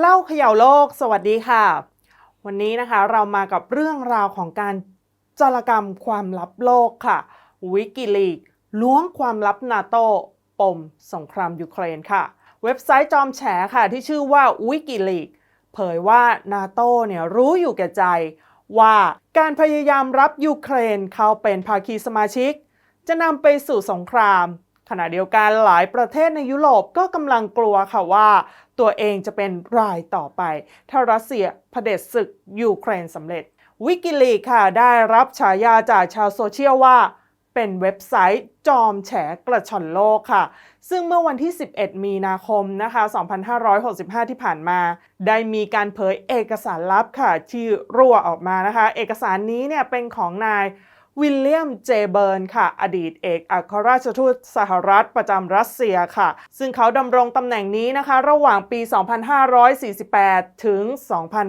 เล่าเขย่าโลก สวัสดีค่ะ วันนี้นะคะเรามากับเรื่องราวของการจารกรรมความลับโลกค่ะ วิกิลีกล้วงความลับนาโต้ปมสงครามยูเครนค่ะ เว็บไซต์จอมแฉค่ะ ที่ชื่อว่าวิกิลีกเผยว่านาโต้เนี่ยรู้อยู่แก่ใจ ว่าการพยายามรับยูเครนเข้าเป็นภาคีสมาชิก จะนำไปสู่สงคราม ขณะเดียวกันหลายประเทศในยุโรปก็กำลังกลัวค่ะว่า ตัวเองจะเป็นรายต่อไป ถ้ารัสเซียเผด็จศึกยูเครนสำเร็จ วิกิลีค่ะได้รับฉายาจากชาวโซเชียลว่าเป็นเว็บไซต์จอมแฉกระชอนโลกค่ะ ซึ่งเมื่อวันที่ 11 มีนาคมนะคะ 2565 ที่ผ่านมา ได้มีการเผยเอกสารลับค่ะ ที่รั่วออกมานะคะ เอกสารนี้เนี่ยเป็นของนาย วิลเลียม เจเบิร์น ค่ะ อดีตเอกอัครราชทูตสหรัฐประจำรัสเซียค่ะ ซึ่งเขาดำรงตำแหน่งนี้นะคะ ระหว่างปี 2548 ถึง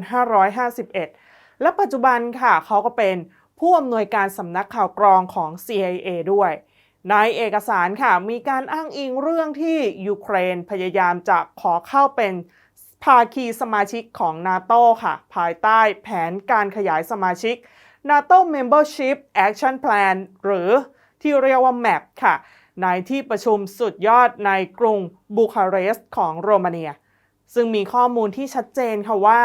2551 และปัจจุบันค่ะ เขาก็เป็นผู้อำนวยการสำนักข่าวกรองของ CIA ด้วย ในเอกสารค่ะ มีการอ้างอิงเรื่องที่ยูเครนพยายามจะขอเข้าเป็นภาคีสมาชิกของนาโตค่ะ ภายใต้แผนการขยายสมาชิก NATO Membership Action Plan หรือที่เรียกว่า MAP ค่ะ ในที่ประชุมสุดยอดในกรุงบูคาเรสต์ของโรมาเนีย ซึ่งมีข้อมูลที่ชัดเจนค่ะว่า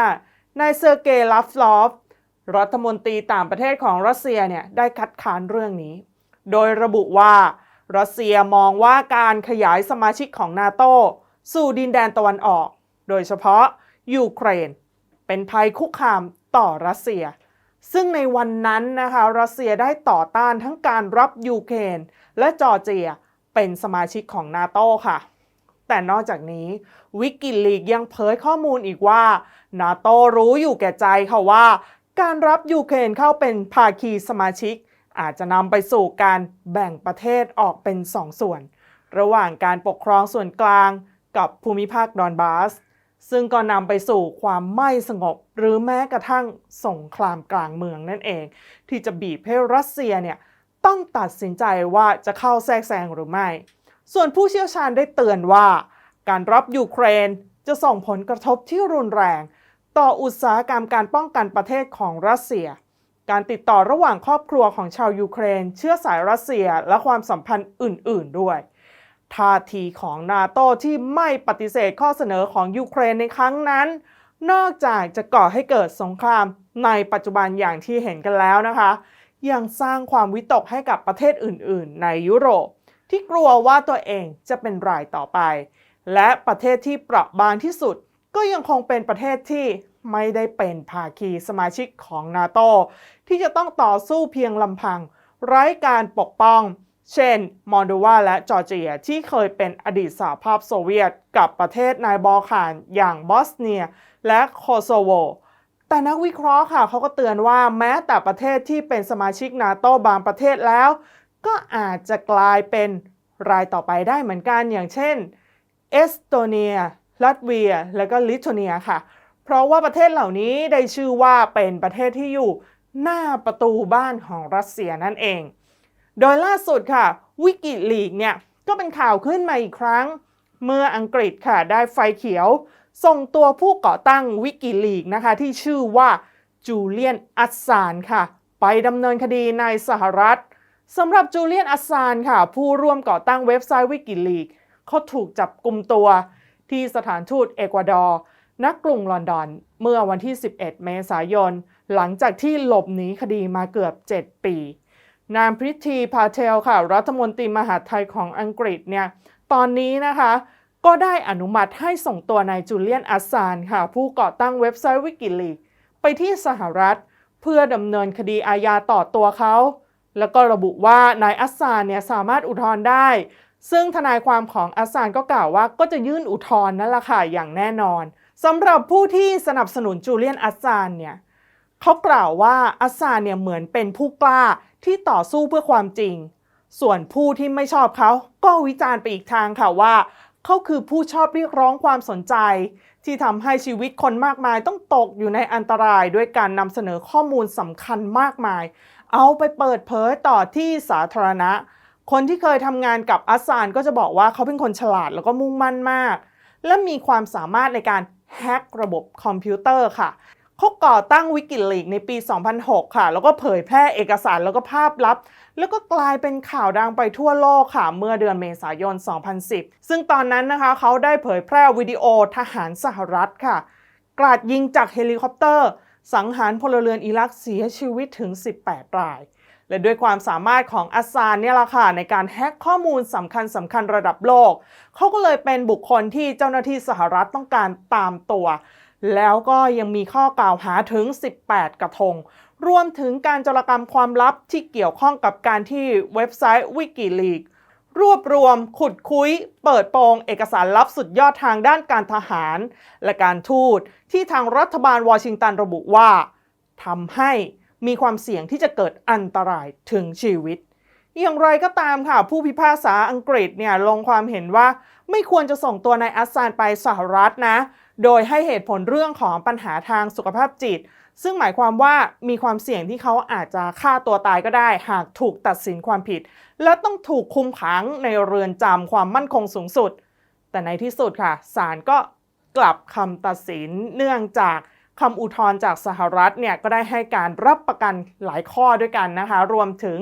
นายเซอร์เกย์ลัฟลอฟรัฐมนตรีต่างประเทศของรัสเซียเนี่ยได้คัดค้านเรื่องนี้ โดยระบุว่ารัสเซียมองว่าการขยายสมาชิกของนาโตสู่ดินแดนตะวันออก โดยเฉพาะยูเครน เป็นภัยคุกคามต่อรัสเซีย ซึ่งในวันนั้นนะคะรัสเซียได้ต่อต้านทั้งการรับยูเครนและจอร์เจียเป็นสมาชิกของนาโตค่ะ แต่นอกจากนี้วิกิลีกยังเผยข้อมูลอีกว่านาโตรู้อยู่แก่ใจค่ะว่า การรับยูเครนเข้าเป็นภาคีสมาชิก อาจจะนำไปสู่การแบ่งประเทศออกเป็นสองส่วน ระหว่างการปกครองส่วนกลางกับภูมิภาคดอนบาส ซึ่งก็นำไปสู่ความไม่สงบ หรือแม้กระทั่งสงครามกลางเมืองนั่นเอง ที่จะบีบให้รัสเซียเนี่ยต้องตัดสินใจว่าจะเข้าแทรกแซงหรือไม่ ส่วนผู้เชี่ยวชาญได้เตือนว่า การรับยูเครนจะส่งผลกระทบที่รุนแรง ต่ออุตสาหกรรมการป้องกันประเทศของรัสเซีย การติดต่อระหว่างครอบครัวของชาวยูเครน เชื้อสายรัสเซียและความสัมพันธ์อื่น ๆ ด้วย ท่าทีของนาโตที่ไม่ปฏิเสธข้อเสนอของยูเครนในครั้งนั้น นอกจากจะก่อให้เกิดสงครามในปัจจุบันอย่างที่เห็นกันแล้วนะคะ ยังสร้างความวิตกให้กับประเทศอื่น ๆ ในยุโรป ที่กลัวว่าตัวเองจะเป็นรายต่อไป และประเทศที่เปราะบางที่สุด ก็ยังคงเป็นประเทศที่ไม่ได้เป็นภาคีสมาชิกของนาโตที่จะต้องต่อสู้เพียงลำพัง ไร้การปกป้อง เช่น มอลโดวาและจอร์เจียที่เคยเป็นอดีตสหภาพโซเวียตกับประเทศในบอลข่านอย่างบอสเนียและโคโซโว แต่นักวิเคราะห์ค่ะเขาก็เตือนว่าแม้แต่ประเทศที่เป็นสมาชิกนาโตบางประเทศแล้ว ก็อาจจะกลายเป็นรายต่อไปได้เหมือนกันอย่างเช่น เอสโตเนีย ลัตเวีย และก็ลิทัวเนียค่ะ เพราะว่าประเทศเหล่านี้ได้ชื่อว่าเป็นประเทศที่อยู่หน้าประตูบ้านของรัสเซียนั่นเอง โดยล่าสุดค่ะ วิกิลีกเนี่ยก็เป็นข่าวขึ้นมาอีกครั้ง เมื่ออังกฤษค่ะได้ไฟเขียว ส่งตัวผู้ก่อตั้งวิกิลีกนะคะ ที่ชื่อว่าจูเลียนอัสซานค่ะ ไปดำเนินคดีในสหรัฐสำหรับจูเลียนอัสซานค่ะ ผู้ร่วมก่อตั้งเว็บไซต์วิกิลีกเขาถูกจับกลุ่มตัวที่สถานทูตเอกวาดอร์ณกรุงลอนดอน เมื่อวันที่ 11 เมษายน หลังจากที่หลบหนีคดีมาเกือบ 7 ปี นางพริธีพาเทลค่ะ รัฐมนตรีมหาดไทยของอังกฤษเนี่ยตอนนี้นะคะก็ได้อนุมัติให้ส่งตัวนายจูเลียนอัสซานค่ะ ผู้ก่อตั้งเว็บไซต์วิกิลีกไปที่สหรัฐ เพื่อดำเนินคดีอาญาต่อตัวเขา แล้วก็ระบุว่านายอัสซานเนี่ยสามารถอุทธรณ์ได้ ซึ่งทนายความของอัสซานก็กล่าวว่าก็จะยื่นอุทธรณ์นั่นแหละค่ะอย่างแน่นอนสำหรับผู้ที่สนับสนุนจูเลียนอัสซานเนี่ยเขากล่าวว่าอัสซานเนี่ยเหมือนเป็นผู้กล้า ที่ต่อสู้เพื่อความจริง ส่วนผู้ที่ไม่ชอบเขาก็วิจารณ์ไปอีกทางค่ะว่า เขาคือผู้ชอบเรียกร้องความสนใจ ที่ทำให้ชีวิตคนมากมายต้องตกอยู่ในอันตรายด้วยการนำเสนอข้อมูลสำคัญมากมาย เอาไปเปิดเผยต่อที่สาธารณะ คนที่เคยทำงานกับอัสซานก็จะบอกว่าเขาเป็นคนฉลาดแล้วก็มุ่งมั่นมาก และมีความสามารถในการแฮกระบบคอมพิวเตอร์ค่ะ เขาก่อตั้งวิกิลีกในปี 2006 ค่ะ แล้วก็เผยแพร่เอกสารแล้วก็ภาพลับ แล้วก็กลายเป็นข่าวดังไปทั่วโลกค่ะ เมื่อเดือนเมษายน 2010 ซึ่งตอนนั้นนะคะเขาได้เผยแพร่วิดีโอทหารสหรัฐค่ะ กราดยิงจากเฮลิคอปเตอร์ สังหารพลเรือนอิรักเสียชีวิตถึง 18 ราย และด้วยความสามารถของอัสซานเนี่ยแหละค่ะในการแฮกข้อมูลสำคัญสำคัญระดับโลก เขาก็เลยเป็นบุคคลที่เจ้าหน้าที่สหรัฐต้องการตามตัว แล้วก็ยังมีข้อกล่าวหาถึง 18 กระทง รวมถึงการจรกรรมความลับที่เกี่ยวข้องกับการที่เว็บไซต์วิกิลีกรวบรวมขุดคุย เปิดโปงเอกสารลับสุดยอดทางด้านการทหาร และการทูตที่ทางรัฐบาลวอชิงตันระบุว่าทำให้มีความเสี่ยงที่จะเกิดอันตรายถึงชีวิต อย่างไรก็ตามค่ะ ผู้พิพากษาอังกฤษเนี่ยลงความเห็นว่าไม่ควรจะส่งตัวนายอัสซานไปสหรัฐนะ โดยให้เหตุผลเรื่องของปัญหาทางสุขภาพจิต ซึ่งหมายความว่ามีความเสี่ยงที่เขาอาจจะฆ่าตัวตายก็ได้ หากถูกตัดสินความผิด และต้องถูกคุมขังในเรือนจำความมั่นคงสูงสุด แต่ในที่สุดค่ะศาลก็กลับคำตัดสินเนื่องจากคำอุทธรณ์จากสหรัฐเนี่ยก็ได้ให้การรับประกันหลายข้อด้วยกันนะคะ รวมถึง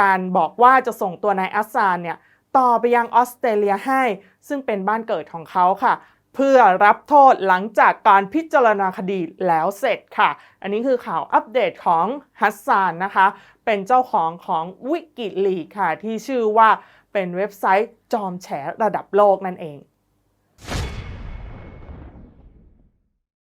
การบอกว่าจะส่งตัวนายอัสซานเนี่ยต่อไปยังออสเตรเลียให้ ซึ่งเป็นบ้านเกิดของเขาค่ะ เพื่อรับโทษหลังจากการพิจารณาคดีแล้วเสร็จค่ะ อันนี้คือข่าวอัปเดตของฮัสซานนะคะ เป็นเจ้าของของวิกิลีค่ะ ที่ชื่อว่าเป็นเว็บไซต์จอมแฉระดับโลกนั่นเอง